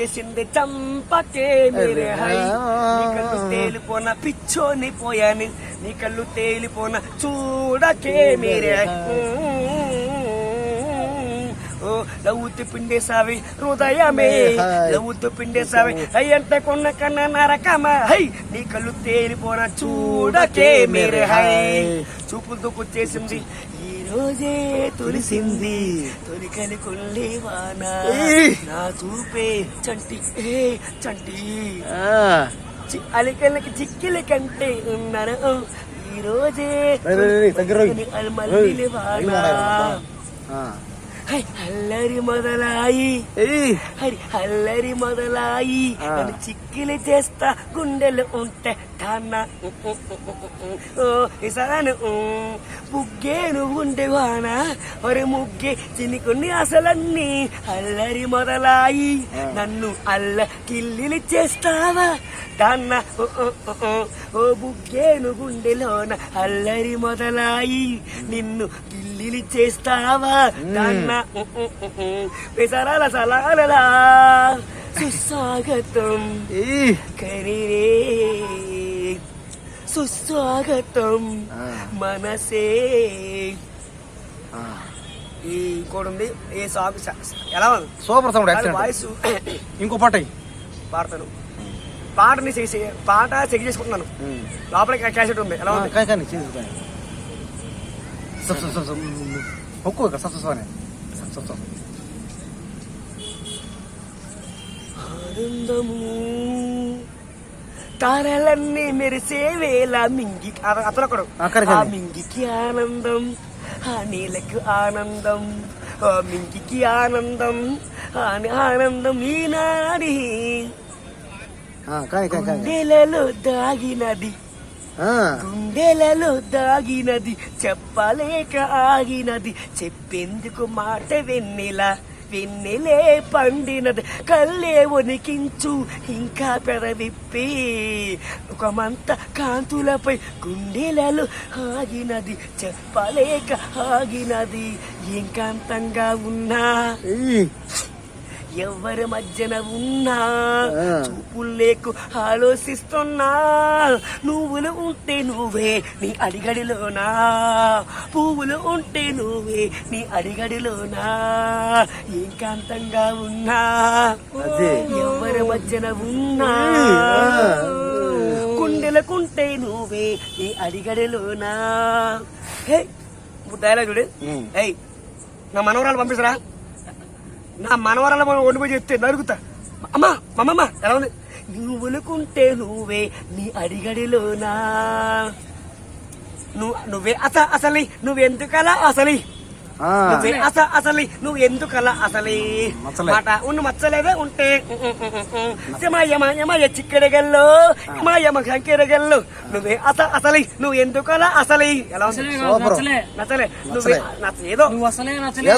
వచ్చేసింది చంపకే మీరే హై. నీ కళ్ళు తేలిపోన పిచ్చోని పోయాను నీ కళ్ళు తేలిపోన చూడకే మీరే ఓ లవ్వుతూ పిండేసావి హృదయమే. లవ్వుతూ పిండేసావి అయ్యంత కొన్న కన్న నరకమా. హై నీ కళ్ళు తేలిపోన చూడకే మీరే హై. చూపులతో వచ్చేసింది ఈ రోజే తొలిసింది. తొలికలి కొల్లేవాన నా చూపే చంటి ఏ చంటి. అలికలకి చిక్కిలి కంటే ఉన్నాను ఈ రోజే వాన. అల్లరి మొదలాయి. హరి అల్లరి మొదలాయి. ఆ. చిక్కిలి చేస్తా గుండెలు ఉంటే ఓ ఇసాను. బుగ్గేను ఉండేవాన? ఒరే ముగ్గే చినుకుని అసలన్నీ అల్లరి మొదలాయి. నన్ను అల్ల కిల్లిలి చేస్తావా? దాన్న ఓ, బుగ్గేను గుండెలోన అల్లరి మొదలాయి. నిన్ను గిల్లిలి చేస్తావా? ఓ, విసరాల సలాలలా. సుస్వాగతం కరిరే సుస్వాగతం. మనసే ఆ. ఈ ఇంకోటి ఉంది ఏ సాంగ్ ఎలా ఉంది సూపర్ సౌండ్ వాయిస్ ఇంకో పాట. పాడతాను పాటని చెక్ చే- పాట చెక్ చేసుకుంటున్నాను. లోపలికి క్యాసెట్ ఉంది ఎలా ఉంది కానీ కానీ చేసి కానీ సబ్ ఆనందము తారలన్నీ మెరిసే వేళ మింగి అత- అతను ఆ. మింగికి ఆనందం ఆ నీలకు ఆనందం ఆ మింగికి ఆనందం ఆనందం ఈనాడి. గుండెలలో దాగినది. గుండెలలో దాగినది చెప్పలేక ఆగినది. చెప్పేందుకు మాట వెన్నెల. వెన్నెలే పండినది కళ్ళే వణికించు ఇంకా పెదవిప్పి ఒక మంత కాంతులపై గుండెలలు ఆగినది చెప్పలేక ఆగినది. ఏకాంతంగా ఉన్నా. ఎవరి మధ్యన ఉన్నా. చూపులు లేకు ఆలోచిస్తున్నా నువ్వులు ఉంటే నువ్వే నీ అడిగడిలోనా పువ్వులు ఉంటే నువ్వే నీ అడిగడిలోనా ఏకాంతంగా ఉన్నా. ఎవరి మధ్యన ఉన్నా. కుండెలకుంటే నువ్వే నీ అడిగడిలోనా హే డైలాగ్ చూడు. ఏయ్ నా మనవరాలు పంపిస్తారా నా మనవరాల మనం వండిపోయి చెప్తే నరుగుతా. అమ్మా మమ్మమ్మ ఎలా ఉంది? నువ్వులుకుంటే నువ్వే నీ అడిగడిలోనా? నువ్వు నువ్వే అస అసలి నువ్వెందుకలా అసలి? ఆ. నువ్వే అస అసలి నువ్వు ఎందుకలా అసలి? మచ్చలే. మాట ఉన్న మచ్చలేదే ఉంటే. యమ యమ యమ చిక్కడగల్లో? యమ యమ కంకెరగల్లో? నువ్వే అస అసలి నువ్వు ఎందుకలా అసలి? ఎలా ఉంది? అసలే సూపర్. నచ్చలే నచ్చలే నువ్వే ఏదో నువ్వు అసలే నచ్చలే.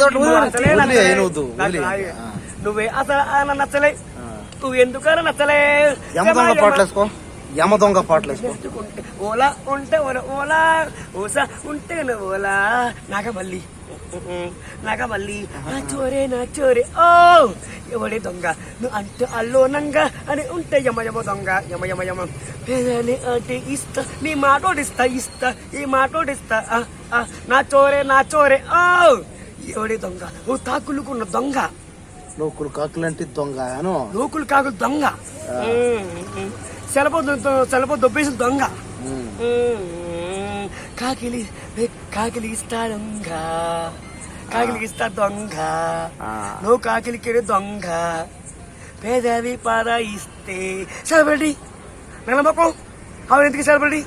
నువ్వు అసలు ఎందుకలా నచ్చలే? యమ దొంగ పాటలు వేసుకో. యమ దొంగ పాటలు ఓలా ఉంటే ఓలా ఓలా ఓసా ఉంటే నువ్వు ఓలా. నాగమల్లి. నాగ మళ్ళీ నా చోరే నా చోరే ఓ ఎవడే దొంగ? నువ్వు అంటే అల్లోనంగా అని ఉంటే యమ యమ దొంగ. యమ యమ యమ. పేదలే అంటే ఇస్తా నీ మాటోడిస్తా ఇస్తా ఈ మాటోడిస్తా. నా చోరే నా చోరే. ఓ ఎవడే దొంగ? ఓ తాకులుకున్న దొంగ. లోకులు కాకులంటి దొంగ అను. లోకులు కాకులు దొంగ. సెలవు సెలవు దొబ్బేసిన దొంగ. మ్మ్. కాకిలి కాకిలి ఇస్తా దొంగ కాకిలికి ఇస్తా దొంగ. నువ్వు కాకిలికి దొంగ. పేదవి పాద ఇస్తే. సెలబ్రిటీ నమ్మకం. ఆవిడ ఎందుకు సెలబ్రిటీ?